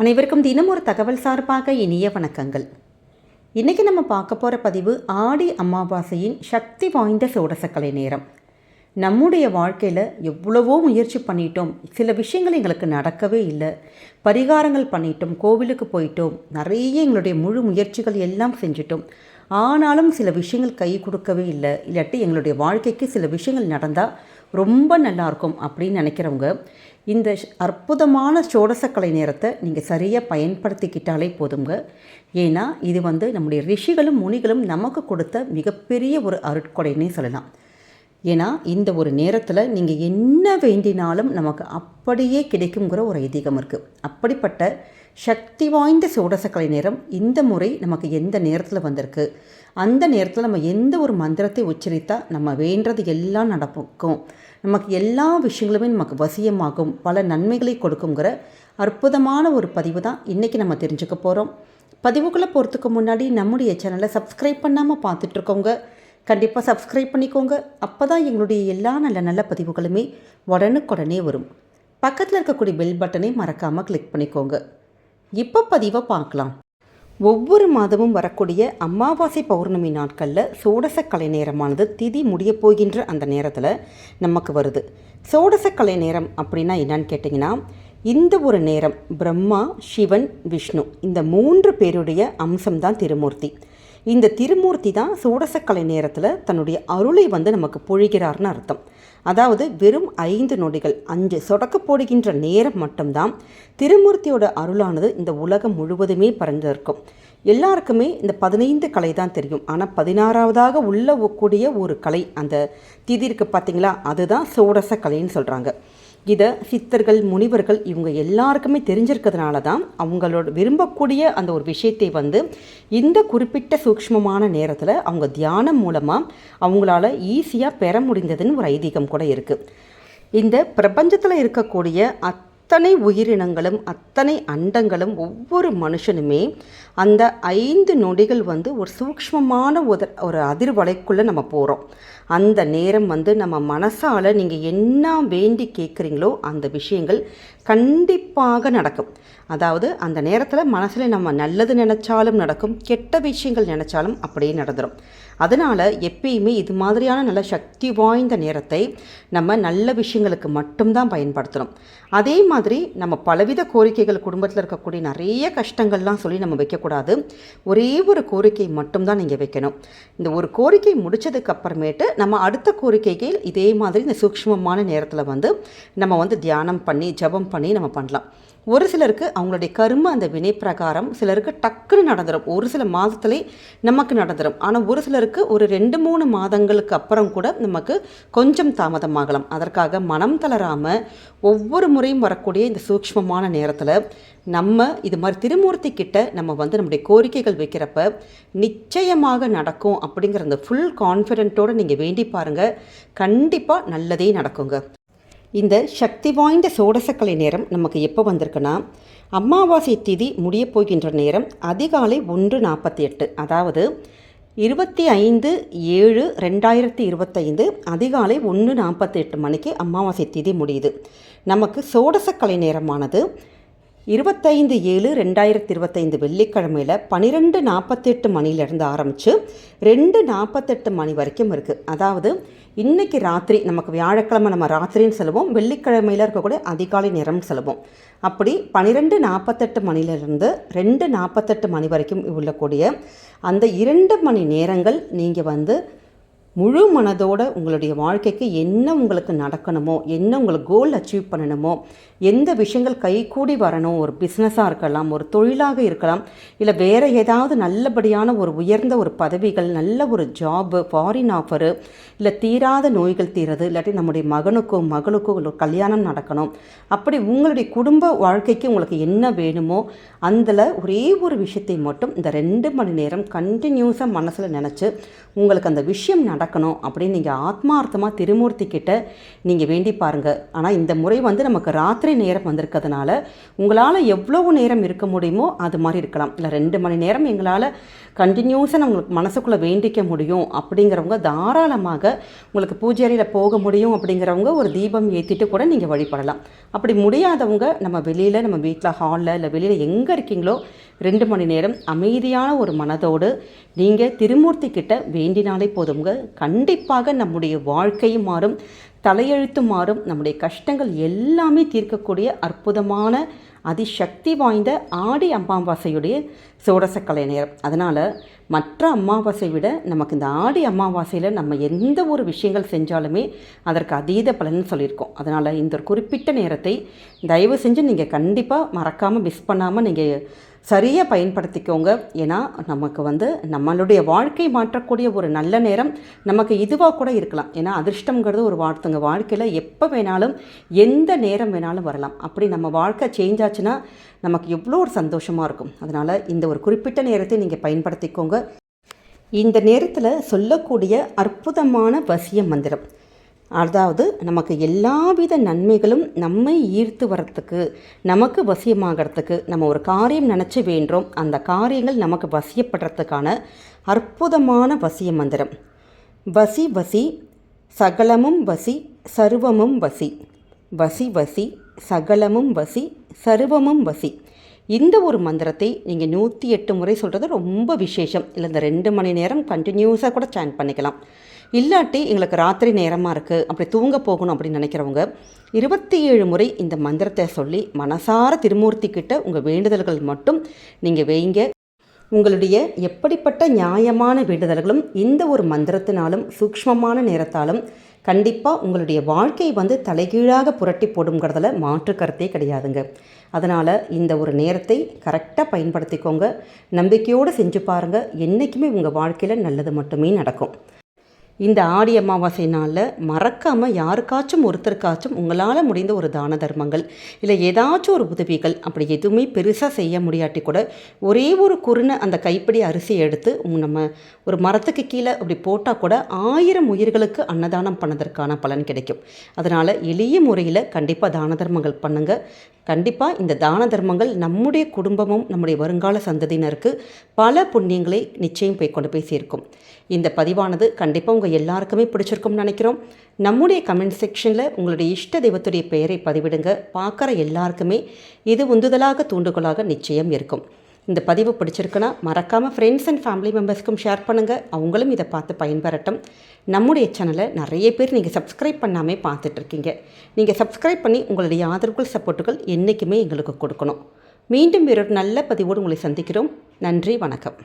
அனைவருக்கும் தினம் ஒரு தகவல் சார்பாக இனிய வணக்கங்கள். இன்றைக்கி நம்ம பார்க்க போகிற பதிவு ஆடி அமாவாசையின் சக்தி வாய்ந்த சோடசக்கலை நேரம். நம்முடைய வாழ்க்கையில் எவ்வளவோ முயற்சி பண்ணிட்டோம். சில விஷயங்கள் எங்களுக்கு நடக்கவே இல்லை. பரிகாரங்கள் பண்ணிட்டோம் கோவிலுக்கு போயிட்டோம். நிறைய எங்களுடைய முழு முயற்சிகள் எல்லாம் செஞ்சிட்டோம். ஆனாலும் சில விஷயங்கள் கை கொடுக்கவே இல்லை. இல்லாட்டி எங்களுடைய வாழ்க்கைக்கு சில விஷயங்கள் நடந்தால் ரொம்ப நல்லாயிருக்கும் அப்படின்னு நினைக்கிறவங்க இந்த அற்புதமான சோடசக்கலை நேரத்தை நீங்கள் சரியாக பயன்படுத்திக்கிட்டாலே போதுங்க. ஏன்னா இது வந்து நம்முடைய ரிஷிகளும் முனிகளும் நமக்கு கொடுத்த மிகப்பெரிய ஒரு அருட்கொடைன்னே சொல்லலாம். ஏன்னா இந்த ஒரு நேரத்தில் நீங்கள் என்ன வேண்டினாலும் நமக்கு அப்படியே கிடைக்குங்கிற ஒரு ஐதீகம் இருக்குது அப்படிப்பட்ட சக்தி வாய்ந்த சோடசக்கலை நேரம் இந்த முறை நமக்கு எந்த நேரத்தில் வந்திருக்கு? அந்த நேரத்தில் நம்ம எந்த ஒரு மந்திரத்தை உச்சரித்தா நம்ம வேண்டது எல்லாம் நடக்கும்? நமக்கு எல்லா விஷயங்களுமே நமக்கு வசியமாகும். பல நன்மைகளை கொடுக்குங்கிற அற்புதமான ஒரு பதிவு தான் இன்றைக்கி நம்ம தெரிஞ்சுக்க போகிறோம் பதிவுக்குள்ளே போகிறதுக்கு முன்னாடி நம்முடைய சேனலை சப்ஸ்கிரைப் பண்ணாமல் பார்த்துட்ருக்கோங்க கண்டிப்பாக சப்ஸ்கிரைப் பண்ணிக்கோங்க. அப்போ தான் எங்களுடைய எல்லா நல்ல நல்ல பதிவுகளுமே உடனுக்குடனே வரும். பக்கத்தில் இருக்கக்கூடிய பெல் பட்டனை மறக்காமல் கிளிக் பண்ணிக்கோங்க. இப்போ பதிவை பார்க்கலாம். ஒவ்வொரு மாதமும் வரக்கூடிய அமாவாசை பௌர்ணமி நாட்களில் சோடச கலை நேரமானது திதி முடியப் போகின்ற அந்த நேரத்தில் நமக்கு வருது. சோடச கலை நேரம் அப்படின்னா என்னன்னு கேட்டிங்கன்னா இந்த ஒரு நேரம் பிரம்மா சிவன் விஷ்ணு இந்த மூன்று பேருடைய அம்சம்தான் திருமூர்த்தி. இந்த திருமூர்த்தி தான் சூடசக்கலை நேரத்தில் தன்னுடைய அருளை வந்து நமக்கு பொழிகிறார்னு அர்த்தம். அதாவது வெறும் ஐந்து நொடிகள் அஞ்சு சொடக்க போடுகின்ற நேரம் மட்டும்தான் திருமூர்த்தியோட அருளானது இந்த உலகம் முழுவதுமே பறந்திருக்கும் எல்லாருக்குமே இந்த பதினைந்து கலை தான் தெரியும். ஆனால் பதினாறாவதாக உள்ள கூடிய ஒரு கலை அந்த திதி இருக்குது பார்த்தீங்களா அதுதான் சோடச கலைன்னு சொல்கிறாங்க இதை சித்தர்கள் முனிவர்கள் இவங்க எல்லாருக்குமே தெரிஞ்சிருக்கிறதுனால தான் அவங்களோட விரும்பக்கூடிய அந்த ஒரு விஷயத்தை வந்து இந்த குறிப்பிட்ட சூக்ஷ்மமான நேரத்தில் அவங்க தியானம் மூலமாக அவங்களால ஈஸியாக பெற முடிந்ததுன்னு ஒரு ஐதீகம் கூட இருக்குது இந்த பிரபஞ்சத்தில் இருக்கக்கூடிய அத்தனை உயிரினங்களும் அத்தனை அண்டங்களும் ஒவ்வொரு மனுஷனுமே அந்த ஐந்து நொடிகள் வந்து ஒரு சூக்ஷ்மமான ஒரு அதிர்வலைக்குள்ளே நம்ம போகிறோம் அந்த நேரம் வந்து நம்ம மனசால் நீங்கள் என்ன வேண்டி கேட்குறீங்களோ அந்த விஷயங்கள் கண்டிப்பாக நடக்கும். அதாவது அந்த நேரத்தில் மனசில் நம்ம நல்லது நினச்சாலும் நடக்கும் கெட்ட விஷயங்கள் நினச்சாலும் அப்படியே நடந்துடும் அதனால் எப்பயுமே இது மாதிரியான நல்ல சக்தி வாய்ந்த நேரத்தை நம்ம நல்ல விஷயங்களுக்கு மட்டும்தான் பயன்படுத்தணும். அதே மாதிரி நம்ம பலவித கோரிக்கைகள் குடும்பத்தில் இருக்கக்கூடிய நிறைய கஷ்டங்கள்லாம் சொல்லி நம்ம வைக்கக்கூடாது. ஒரே ஒரு கோரிக்கை மட்டும்தான் நீங்கள் வைக்கணும். இந்த ஒரு கோரிக்கை முடித்ததுக்கு அப்புறமேட்டு நம்ம அடுத்த கோரிக்கைகள் இதே மாதிரி இந்த சூக்ஷ்மமான நேரத்தில் வந்து நம்ம வந்து தியானம் பண்ணி ஜெபம் பண்ணி நம்ம பண்ணலாம். ஒரு சிலருக்கு அவங்களுடைய கரும அந்த வினை பிரகாரம் சிலருக்கு டக்குன்னு நடந்துடும் ஒரு சில மாதத்திலே நமக்கு நடந்துடும் ஆனால் ஒரு சிலருக்கு ஒரு ரெண்டு மூணு மாதங்களுக்கு அப்புறம் கூட நமக்கு கொஞ்சம் தாமதமாகலாம். அதற்காக மனம் தளராமல் ஒவ்வொரு முறையும் வரக்கூடிய இந்த சூக்ஷ்மமான நேரத்தில் நம்ம இது மாதிரி திருமூர்த்தி கிட்ட நம்ம வந்து நம்முடைய கோரிக்கைகள் வைக்கிறப்ப நிச்சயமாக நடக்கும் அப்படிங்கிற அந்த ஃபுல் கான்ஃபிடென்ட்டோடு நீங்கள் வேண்டி பாருங்கள் கண்டிப்பாக நல்லதே நடக்குங்க. இந்த சக்தி வாய்ந்த சோடசக்கலை நேரம் நமக்கு எப்போ வந்திருக்குன்னா அமாவாசை திதி முடியப் போகின்ற நேரம் அதிகாலை ஒன்று நாற்பத்தி எட்டு அதாவது இருபத்தி ஐந்து ஏழு ரெண்டாயிரத்தி இருபத்தைந்து அதிகாலை ஒன்று நாற்பத்தி எட்டு மணிக்கு அமாவாசை திதி முடியுது. நமக்கு சோடசக்கலை நேரமானது இருபத்தைந்து ஏழு ரெண்டாயிரத்தி இருபத்தைந்து வெள்ளிக்கிழமையில் பன்னிரெண்டு நாற்பத்தெட்டு மணிலேருந்து ஆரம்பித்து ரெண்டு நாற்பத்தெட்டு மணி வரைக்கும் இருக்குது அதாவது இன்னைக்கு ராத்திரி நமக்கு வியாழக்கிழமை நம்ம ராத்திரின்னு சொல்லுவோம் வெள்ளிக்கிழமையில் இருக்கக்கூடிய அதிகாலை நேரம்னு சொல்லுவோம். அப்படி பன்னிரெண்டு நாற்பத்தெட்டு மணிலிருந்து ரெண்டு நாற்பத்தெட்டு மணி வரைக்கும் உள்ளக்கூடிய அந்த இரண்டு மணி நேரங்கள் நீங்கள் வந்து முழு மனதோட உங்களுடைய வாழ்க்கைக்கு என்ன உங்களுக்கு நடக்கணுமோ என்ன உங்களுக்கு கோல் அச்சீவ் பண்ணணுமோ எந்த விஷயங்கள் கைகூடி வரணும் ஒரு பிஸ்னஸாக இருக்கலாம் ஒரு தொழிலாக இருக்கலாம் இல்லை வேறு ஏதாவது நல்லபடியான ஒரு உயர்ந்த ஒரு பதவிகள் நல்ல ஒரு ஜாபு ஃபாரின் ஆஃபரு இல்லை தீராத நோய்கள் தீரது இல்லாட்டி நம்முடைய மகனுக்கோ மகளுக்கோ ஒரு கல்யாணம் நடக்கணும். அப்படி உங்களுடைய குடும்ப வாழ்க்கைக்கு உங்களுக்கு என்ன வேணுமோ அதில் ஒரே ஒரு விஷயத்தை மட்டும் இந்த ரெண்டு மணி நேரம் கண்டினியூஸாக மனசில் நினச்சி உங்களுக்கு அந்த விஷயம் நடக்கணும் அப்படின்னு நீங்கள் ஆத்மார்த்தமாக திருமூர்த்தி கிட்ட நீங்கள் வேண்டி பாருங்கள் ஆனால் இந்த முறை வந்து நமக்கு ராத்திரி நேரம் வந்திருக்கிறதுனால உங்களால் எவ்வளவு நேரம் இருக்க முடியுமோ அது மாதிரி இருக்கலாம். இல்லை ரெண்டு மணி நேரம் எங்களால் கண்டினியூஸாக உங்களுக்கு மனசுக்குள்ளே வேண்டிக்க முடியும் அப்படிங்கிறவங்க தாராளமாக உங்களுக்கு பூஜை அறையில் போக முடியும் அப்படிங்கிறவங்க ஒரு தீபம் ஏற்றிட்டு கூட நீங்கள் வழிபடலாம். அப்படி முடியாதவங்க நம்ம வெளியில் நம்ம வீட்டில் ஹாலில் இல்லை வெளியில் எங்கே இருக்கீங்களோ ரெண்டு மணி நேரம் அமைதியான ஒரு மனதோடு நீங்கள் திருமூர்த்தி கிட்ட வேண்டினாலே போதுங்க கண்டிப்பாக நம்முடைய வாழ்க்கையும் மாறும் தலையெழுத்து மாறும் நம்முடைய கஷ்டங்கள் எல்லாமே தீர்க்கக்கூடிய அற்புதமான அதிசக்தி வாய்ந்த ஆடி அமாவாசையுடைய சோடசக்கலை நேரம் அதனால் மற்ற அமாவாசை விட நமக்கு இந்த ஆடி அமாவாசையில் நம்ம எந்த ஒரு விஷயங்கள் செஞ்சாலுமே அதற்கு அதீத பலன் சொல்லியிருக்கோம். அதனால் இந்த ஒரு குறிப்பிட்ட நேரத்தை தயவு செஞ்சு நீங்கள் கண்டிப்பாக மறக்காமல் மிஸ் பண்ணாமல் நீங்கள் சரியாக பயன்படுத்திக்கோங்க. ஏன்னா நமக்கு வந்து நம்மளுடைய வாழ்க்கை மாற்றக்கூடிய ஒரு நல்ல நேரம் நமக்கு இதுவாக கூட இருக்கலாம். ஏன்னா அதிர்ஷ்டங்கிறது ஒரு வாழ்த்துங்க வாழ்க்கையில் எப்போ வேணாலும் எந்த நேரம் வேணாலும் வரலாம். அப்படி நம்ம வாழ்க்கை சேஞ்ச் ஆச்சுன்னா நமக்கு எவ்வளோ ஒரு சந்தோஷமாக இருக்கும். அதனால் இந்த ஒரு குறிப்பிட்ட நேரத்தை நீங்கள் பயன்படுத்திக்கோங்க. இந்த நேரத்தில் சொல்லக்கூடிய அற்புதமான வசிய மந்திரம். அதாவது நமக்கு எல்லாவித நன்மைகளும் நம்மை ஈர்த்து வரத்துக்கு நமக்கு வசியமாகறதுக்கு நம்ம ஒரு காரியம் நினச்சி வேண்டோம் அந்த காரியங்கள் நமக்கு வசியப்படுறதுக்கான அற்புதமான வசிய மந்திரம். வசி வசி சகலமும் வசி சர்வமும் வசி. வசி வசி சகலமும் வசி சர்வமும் வசி. இந்த ஒரு மந்திரத்தை நீங்கள் நூற்றி எட்டு முறை சொல்கிறது ரொம்ப விசேஷம். இல்லை இந்த ரெண்டு மணி நேரம் கண்டினியூஸாக கூட சேன் பண்ணிக்கலாம். இல்லாட்டி எங்களுக்கு ராத்திரி நேரமாக இருக்குது அப்படி தூங்க போகணும் அப்படின்னு நினைக்கிறவங்க இருபத்தி ஏழு முறை இந்த மந்திரத்தை சொல்லி மனசார திருமூர்த்தி கிட்ட உங்கள் வேண்டுதல்கள் மட்டும் நீங்கள் வைங்க. உங்களுடைய எப்படிப்பட்ட நியாயமான வேண்டுதல்களும் இந்த ஒரு மந்திரத்தினாலும் சூக்ஷ்மமான நேரத்தாலும் கண்டிப்பாக உங்களுடைய வாழ்க்கை வந்து தலைகீழாக புரட்டி போடுங்கிறதுல மாற்று கருத்தே கிடையாதுங்க. அதனால் இந்த ஒரு நேரத்தை கரெக்டாக பயன்படுத்திக்கோங்க. நம்பிக்கையோடு செஞ்சு பாருங்கள் என்றைக்குமே உங்கள் வாழ்க்கையில் நல்லது மட்டுமே நடக்கும். இந்த ஆடி அமாவாசை நாளில் மறக்காமல் யாருக்காச்சும் ஒருத்தருக்காச்சும் உங்களால் முடிந்த ஒரு தான தர்மங்கள் இல்லை ஏதாச்சும் ஒரு உதவிகள் அப்படி எதுவுமே பெருசாக செய்ய முடியாட்டி கூட ஒரே ஒரு குறுனை அந்த கைப்பிடி அரிசி எடுத்து நம்ம ஒரு மரத்துக்கு கீழே அப்படி போட்டால் கூட ஆயிரம் உயிர்களுக்கு அன்னதானம் பண்ணதற்கான பலன் கிடைக்கும். அதனால் எளிய முறையில் கண்டிப்பாக தான தர்மங்கள் பண்ணுங்கள் கண்டிப்பாக இந்த தான தர்மங்கள் நம்முடைய குடும்பமும் நம்முடைய வருங்கால சந்ததியினருக்கு பல புண்ணியங்களை நிச்சயம் போய் கொண்டு போய் சேர்க்கும். இந்த பதிவானது கண்டிப்பாக உங்கள் எல்லாருக்குமே பிடிச்சிருக்கும்னு நினைக்கிறோம். நம்முடைய கமெண்ட் செக்ஷனில் உங்களுடைய இஷ்ட தெய்வத்துடைய பெயரை பதிவிடுங்க. பார்க்குற எல்லாருக்குமே இது உந்துதலாக தூண்டுகோலாக நிச்சயம் இருக்கும். இந்த பதிவு பிடிச்சிருக்குன்னா மறக்காமல் ஃப்ரெண்ட்ஸ் அண்ட் ஃபேமிலி மெம்பர்ஸ்க்கும் ஷேர் பண்ணுங்கள் அவங்களும் இதை பார்த்து பயன்பெறட்டும். நம்முடைய சேனலை நிறைய பேர் நீங்கள் சப்ஸ்கிரைப் பண்ணாமே பார்த்துட்ருக்கீங்க. நீங்கள் சப்ஸ்கிரைப் பண்ணி உங்களுடைய ஆதரவுகள் சப்போர்ட்டுகள் என்றைக்குமே எங்களுக்கு கொடுக்கணும். மீண்டும் வேறொரு நல்ல பதிவோடு உங்களை சந்திக்கிறோம். நன்றி வணக்கம்.